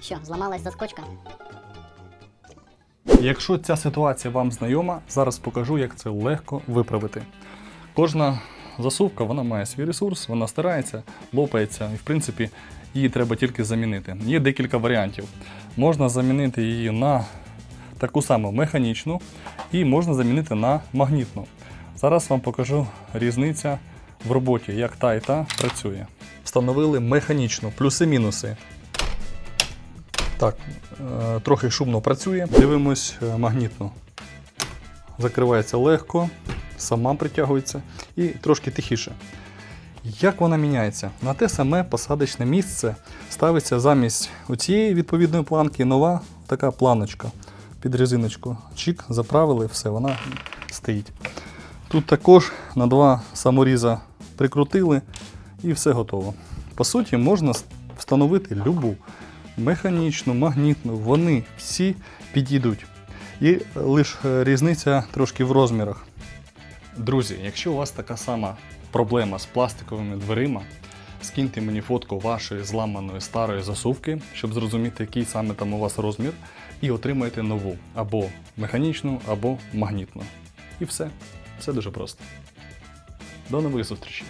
Що, зламалась заскочка? Якщо ця ситуація вам знайома, зараз покажу, як це легко виправити. Кожна засувка вона має свій ресурс, вона старається, лопається, і в принципі її треба тільки замінити. Є декілька варіантів. Можна замінити її на таку саму механічну і можна замінити на магнітну. Зараз вам покажу різниця в роботі, як та і та працює. Встановили механічну, плюси-мінуси. Так, е, трохи шумно працює. Дивимось е, магнітно. Закривається легко, сама притягується і трошки тихіше. Як вона міняється? На те саме посадочне місце ставиться замість цієї відповідної планки нова така планочка під резиночку. Чик, заправили, все, вона стоїть. Тут також на два саморіза прикрутили і все готово. По суті, можна встановити любу механічну, магнітну, вони всі підійдуть. І лише різниця трошки в розмірах. Друзі, якщо у вас така сама проблема з пластиковими дверима, скиньте мені фотку вашої зламаної старої засувки, щоб зрозуміти, який саме там у вас розмір, і отримаєте нову або механічну, або магнітну. І все. Все дуже просто. До нових зустрічей!